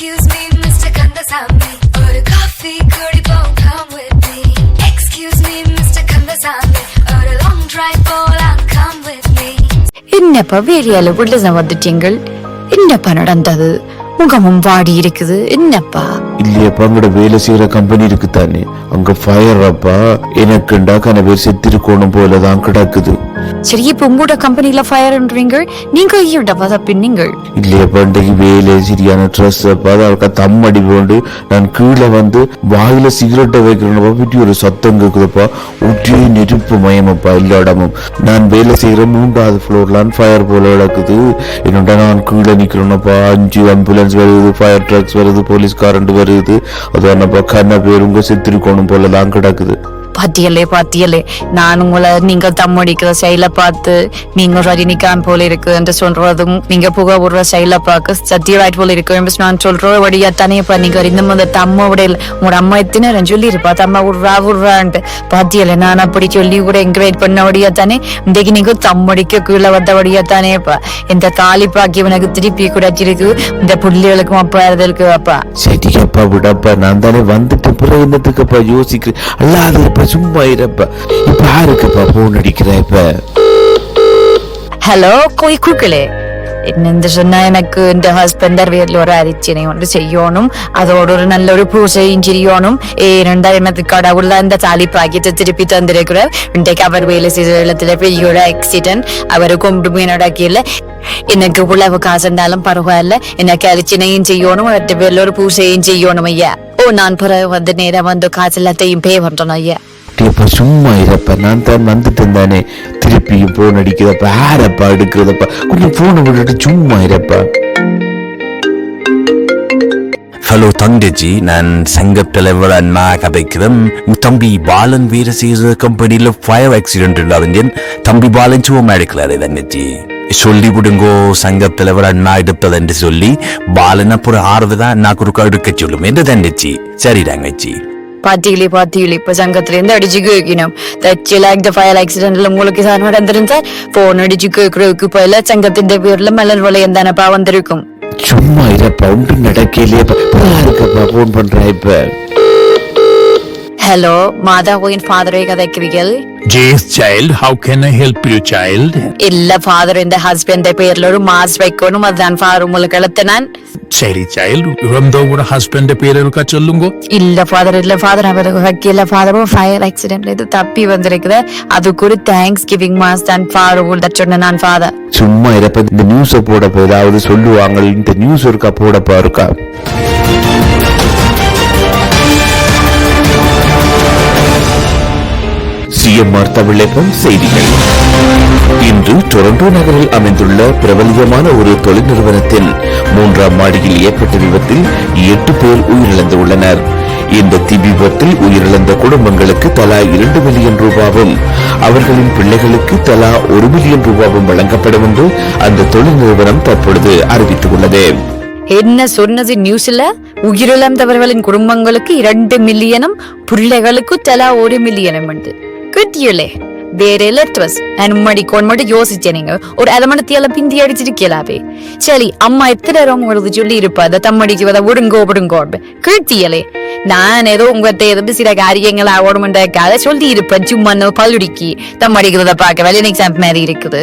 Excuse me, Mr. Kandasamy. ஒரு coffee குடிப்போம், come with me. Excuse me, Mr. Kandasamy. ஒரு long drive போலாம், come with me. என்னப்பா வேலையால உள்ள வந்துட்டீங்கள் என்னப்பா நடந்தது முகமும் வாடி இருக்குது என்னப்பா இல்லையப்பா அங்கட வேலை செய்யற கம்பெனி இருக்கு தானே. அங்க ஃபயர் அப்பா. எனக்குண்டா கன பேர் செத்திருக்கணும் போலதான் கிடக்குது. சரி இப்ப உங்களோட கம்பெனில ஃபயர்ன்றீங்க நீங்க ஐயோடப்பா தப்பினீங்கள் இல்லையப்பா இன்றைக்கு வேலை சரியான ட்ரெஸ் அப்பா. அதுக்கு தம் அடி போண்டு. நான் கீழே வந்து வாயில சிகரெட்டை வைக்கிறேன்னப்பா வீட்டு ஒரு சத்தம் கேக்குதுப்பா. ஊற்றியே நெருப்பு மயமப்பா எல்லா இடமும் நான் வேலை செய்யற மூன்றாவது ஃப்ளோர்லான் ஃபயர் போல கிடக்குது. என்னோட நான் கீழே நிக்கிறேன்னப்பா அஞ்சு ஆம்புலன்ஸ் வருது ஃபயர் ட்ரக்ஸ் வருது போலீஸ் கரண்ட் அது நம்ம கண்ண பேர் உங்க போல தான் கிடக்குது. பாத்தியலே பாத்தியலே. நான் உங்களை நீங்க தம்மடிக்கிற செயல பார்த்து நீங்க ரஜினிகாந்த் போல இருக்கு என்று சொல்றதும் நீங்க புக விடுற செயல பார்க்க சத்யராஜ் போல இருக்கு என்று நான் சொல்ற வழியா தானே இப்ப நீங்க இன்னும் அந்த தம்ம விடையில உங்களோட அம்மா எத்தனை சொல்லி இருப்பா தம்மா விடுறா விடுறான்ட்டு பாத்தியலே நான் அப்படி சொல்லி கூட என்கரேஜ் பண்ண வழியா தானே இன்றைக்கு நீங்க தம்மடிக்க கீழே வந்த வழியா தானே அப்பா. இந்த காலிப்பாக்கி உனக்கு திருப்பி கிடைச்சிருக்கு இந்த புள்ளிகளுக்கும் அப்பா இருக்கு அப்பா. சரிப்பா விடப்பா நான் தானே வந்துட்டு பிறகு என்னத்துக்குப்பா யோசிக்கிறேன்? அல்லாதப்பா சும்மா இருப்பா. இப்ப யாருக்குப்பா போன் அடிக்கிற இப்ப? ஹலோ கோய் கூக்கலே என்னென்று சொன்னா எனக்கு இந்த ஹஸ்பண்டர் வீட்டில் ஒரு அரிச்சனை ஒன்று செய்யணும். அதோட ஒரு நல்ல ஒரு பூசையும் செய்யணும் ஏனென்றா எனக்கு கடவுள் தான் இந்த தாலி பாக்கியத்தை திருப்பி தந்திருக்கிறார். இன்றைக்கு அவர் வேலை செய்த இடத்துல பெரிய ஒரு ஆக்சிடென்ட் அவரு கொண்டு நடக்கல எனக்கு உழவு காசு இருந்தாலும் பரவாயில்ல. எனக்கு அரிச்சனையும் செய்யணும் அவர்கிட்ட பேர்ல ஒரு பூசையும் செய்யணும் ஐயா. ஓ நான் பிறகு சும்மா இருப்ப. நான் தான் வந்துட்டு இருந்தானே. திருப்பியும் ஃபோன் அடிக்கிறப்ப ஆரப்பா எடுக்கிறதப்பா. கொஞ்சம் ஃபோனை விட்டுட்டு சும்மா இருப்பா. ஹலோ தங்கச்சி. நான் சங்கப் தலைவர் அண்ணா கதைக்கிறேன். தம்பி பாலன் வீர செய்கிற கம்பெனியில் ஃபயர் ஆக்சிடென்ட் இல்லாதஞ்சன் தம்பி பாலன் சும்மா எடுக்கலாரு தங்கச்சி. சொல்லி விடுங்கோ சங்கப் தலைவர் அண்ணா எடுப்பது என்று சொல்லி பாலன் அப்புறம் ஆறுவதா அண்ணா குறுக்கா எடுக்க சொல்லும் என்று தங்கச்சி. சரி தங்கச்சி. பாத்தீங்களே பாத்தீங்களே இப்ப சங்கத்துல இருந்து அடிச்சு கேட்கணும் தச்சில இந்த ஃபயர் ஆக்சிடென்ட்ல உங்களுக்கு சார் நடந்திருந்தா போன் அடிச்சு கேட்கறதுக்கு போயில சங்கத்தின் பேர்ல மலர் வளையம் தானப்பா வந்திருக்கும் சும்மா இருப்பா ஒன்றும் நடக்கலையே யாருக்கப்பா போன் பண்றா இப்ப ஹலோ மாதாவின் ஃபாதரை கதைக்கிறீர்கள் Yes, child. How can I help you, child? இல்ல ஃபாதர் இந்த ஹஸ்பண்ட் பேர்ல ஒரு மாஸ் வைக்கணும் அதுதான் ஃபாதர் உங்களுக்கு எழுத்தினான் சரி child. இறந்த உங்களோட ஹஸ்பண்ட் பேர் இருக்கா சொல்லுங்க இல்ல ஃபாதர் இல்ல ஃபாதர் அவருக்கு வைக்கல ஃபாதரும் ஃபயர் ஆக்சிடென்ட்ல இது தப்பி வந்திருக்குது அதுக்கு ஒரு தேங்க்ஸ் கிவிங் மாஸ் தான் ஃபாதர் சொன்ன நான் ஃபாதர் சும்மா இருப்ப இந்த நியூஸ போட ஏதாவது சொல்லுவாங்க இந்த நியூஸ் இருக்கா போடப்பா இருக்கா சிஎம்ஆர் தமிழகம் செய்திகள். இன்று டொரண்டோ நகரில் அமைந்துள்ள பிரபலியமான ஒரு தொழில் நிறுவனத்தின் மூன்றாம் மாடியில் ஏற்பட்ட விபத்தில் எட்டு பேர் உயிரிழந்துள்ளனர். இந்த தீ விபத்தில் உயிரிழந்த குடும்பங்களுக்கு தலா இரண்டு மில்லியன் ரூபாவும் அவர்களின் பிள்ளைகளுக்கு தலா ஒரு மில்லியன் ரூபாவும் வழங்கப்படும் என்று அந்த தொழில் நிறுவனம் தற்பொழுது அறிவித்துள்ளது. என்ன சொன்னது நியூஸ்ல? உயிரிழந்தவர்களின் குடும்பங்களுக்கு இரண்டு மில்லியனும் பிள்ளைகளுக்கு தலா ஒரு மில்லியனும் உண்டு. கிட்டியலே வேற லெட்வஸ் நான் உம்மடி கொண்டு யோசிச்சேன் நீங்க ஒரு அலமணத்தியால பிந்தி அடிச்சிருக்கலாவே சரி அம்மா எத்தனை நேரம் உங்களுக்கு சொல்லி இருப்பா அதை தம்மடிக்கு வத விடுங்கோ விடுங்கோ கிட்டியலே நான் ஏதோ உங்ககிட்ட எதிர்த்து சில காரியங்கள் ஆகணும்ன்றக்காக சொல்லி இருப்பேன் சும்மா பல்லுடிக்கி தம்மடிக்கிறத பார்க்க வேலை எக்ஸாம் மாதிரி இருக்குது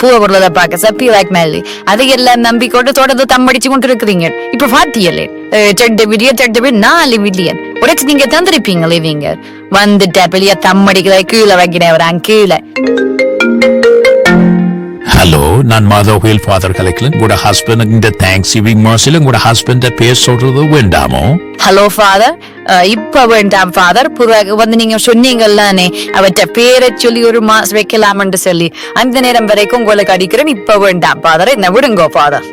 பூவ பொருளதை பார்க்க சப்பி லைக் மாதிரி அதையெல்லாம் நம்பிக்கொண்டு தொடர்ந்து தம்மடிச்சு கொண்டு இருக்கிறீங்க இப்ப பாத்தியலே ரெண்டு மில்லியன் ரெண்டு பேர் நாலு மில்லியன் உடைச்சு நீங்க தந்திருப்பீங்களே நீங்க வந்துட்ட பெரிய தம்மடிக்கிற கீழே வைக்கிறேன் கீழே. ஹலோ நான் மாதவ் ஃபாதர் கலைக்கலன். உங்களோட ஹஸ்பண்ட் இந்த தேங்க்ஸ் கிவிங் மாசில உங்களோட ஹஸ்பண்ட் பேர் சொல்றது வேண்டாமோ? ஹலோ ஃபாதர் இப்ப வேண்டாம் ஃபாதர் பிறகு வந்து நீங்க சொன்னீங்கல்லானே அவற்றை பேரை சொல்லி ஒரு மாஸ் வைக்கலாம்னு சொல்லி அந்த நேரம் வரைக்கும் உங்களுக்கு அடிக்கிறேன் இப்ப வேண்டாம் ஃபாதர் என்ன விடுங்கோ ஃபாதர்